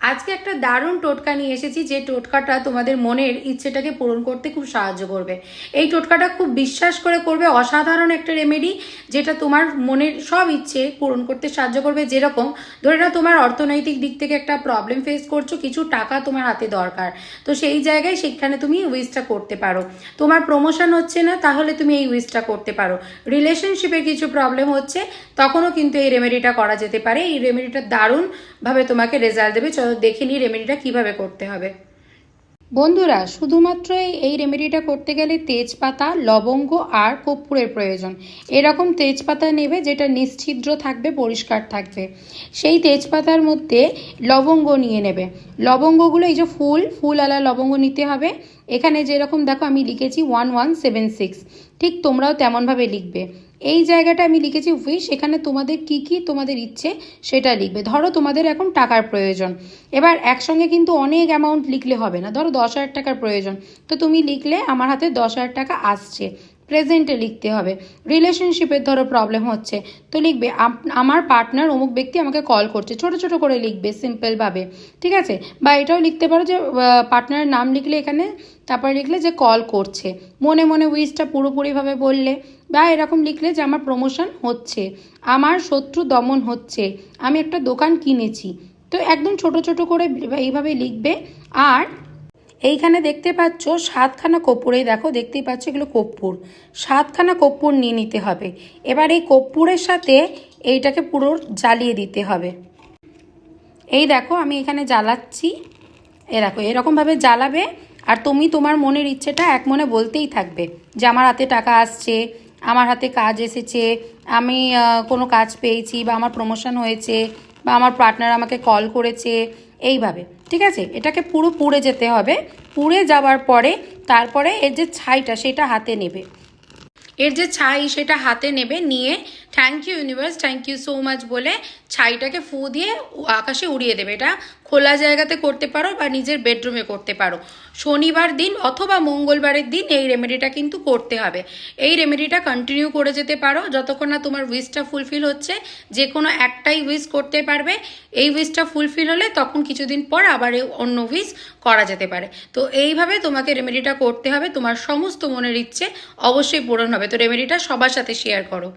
আজকে একটা দারুণ টোটকা নিয়ে এসেছি, যে টোটকাটা তোমাদের মনের ইচ্ছেটাকে পূরণ করতে খুব সাহায্য করবে। এই টোটকাটা খুব বিশ্বাস করে করবে, অসাধারণ একটা রেমেডি যেটা তোমার মনের সব ইচ্ছে পূরণ করতে সাহায্য করবে। যেরকম ধরে না তোমার অর্থনৈতিক দিক থেকে একটা প্রবলেম ফেস করছ, কিছু টাকা তোমার হাতে দরকার। তো সেই জায়গায় সেখানে তুমি উইসটা করতে পারো। তোমার প্রমোশন হচ্ছে না, তাহলে তুমি এই উইসটা করতে পারো। রিলেশনশিপের কিছু প্রবলেম হচ্ছে, তখনও কিন্তু এই রেমেডিটা করা যেতে পারে। এই রেমেডিটা দারুণভাবে তোমাকে রেজাল্ট দেবে। চলো দেখে নিই রেমেডিটা কীভাবে করতে হবে? বন্ধুরা, শুধুমাত্র এই- রেমেডিটা করতে গেলে তেজপাতা, লবঙ্গ আর কর্পূরের প্রয়োজন। এরকম তেজপাতা নেবে যেটা নিশ্ছিদ্র থাকবে, পরিষ্কার থাকবে। সেই তেজপাতার মধ্যে লবঙ্গ নিয়ে নেবে। লবঙ্গগুলো, এই যে ফুল ফুল আলা লবঙ্গ নিতে হবে। এখানে যেরকম দেখো আমি লিখেছি ওয়ান ওয়ান সেভেন সিক্স ঠিক তোমরাও তেমনভাবে লিখবে। এই জায়গাটা আমি লিখেছি উইশ এখানে তোমাদের কি কি তোমাদের ইচ্ছে সেটা লিখবে। ধরো তোমাদের এখন টাকার প্রয়োজন। এবার একসঙ্গে কিন্তু অনেক অ্যামাউন্ট লিখলে হবে না। ধরো দশ হাজার টাকার প্রয়োজন। তো তুমি লিখলে আমার হাতে দশ হাজার টাকা আসছে। প্রেজেন্টে লিখতে হবে। রিলেশনশিপের ধরো প্রবলেম হচ্ছে। তো লিখবে আমার পার্টনার অমুক ব্যক্তি আমাকে কল করছে। ছোট ছোট করে লিখবে সিম্পলভাবে ঠিক আছে? বা এটাও লিখতে পারো যে পার্টনারের নাম লিখলে এখানে, তারপরে লিখলে যে কল করছে। মনে মনে উইসটা পুরোপুরিভাবে বললে, বা এরকম লিখলে যে আমার প্রমোশন হচ্ছে। আমার শত্রু দমন হচ্ছে। আমি একটা দোকান কিনেছি। তো একদম ছোট ছোট করে এইভাবে লিখবে। আর এইখানে দেখতে পাচ্ছ সাতখানা কর্পূর। এই দেখো, দেখতেই পাচ্ছ এগুলো কর্পূর। সাতখানা কর্পূর নিয়ে নিতে হবে। এবার এই কর্পূরের সাথে এইটাকে পুরো জ্বালিয়ে দিতে হবে। এই দেখো, আমি এখানে জ্বালাচ্ছি। এ দেখো, এরকমভাবে জ্বালাবে আর তুমি তোমার মনের ইচ্ছেটা এক মনে বলতেই থাকবে যে আমার হাতে টাকা আসছে, আমার হাতে কাজ এসেছে, আমি কোনো কাজ পেয়েছি বা আমার প্রমোশন হয়েছে বা আমার পার্টনার আমাকে কল করেছে, এইভাবে, ঠিক আছে? এটাকে পুরো পুড়ে যেতে হবে। পুড়ে যাওয়ার পরে, তারপরে এর যে ছাইটা, সেটা হাতে নেবে। এর যে ছাই সেটা হাতে নেবে, নিয়ে thank you universe thank you so much বলে ছাইটাকে ফু দিয়ে আকাশে উড়িয়ে দেবে। এটা খোলা জায়গাতে করতে পারো বা নিজের বেডরুমে করতে পারো। শনিবার দিন অথবা মঙ্গলবারের দিন এই রেমেডিটা কিন্তু করতে হবে। এই রেমেডিটা কন্টিনিউ করে যেতে পারো। যতক্ষণ না তোমার উইশটা ফুলফিল হচ্ছে যে কোনো একটাই উইশ করতে পারবে। এই উইশটা ফুলফিল হলে তখন কিছুদিন পর আবার অন্য উইশ করা যেতে পারে। তো এইভাবে তোমাকে রেমেডিটা করতে হবে। তোমার সমস্ত মনের ইচ্ছে অবশ্যই পূরণ হবে। তো রেমেডিটা সবার সাথে শেয়ার করো।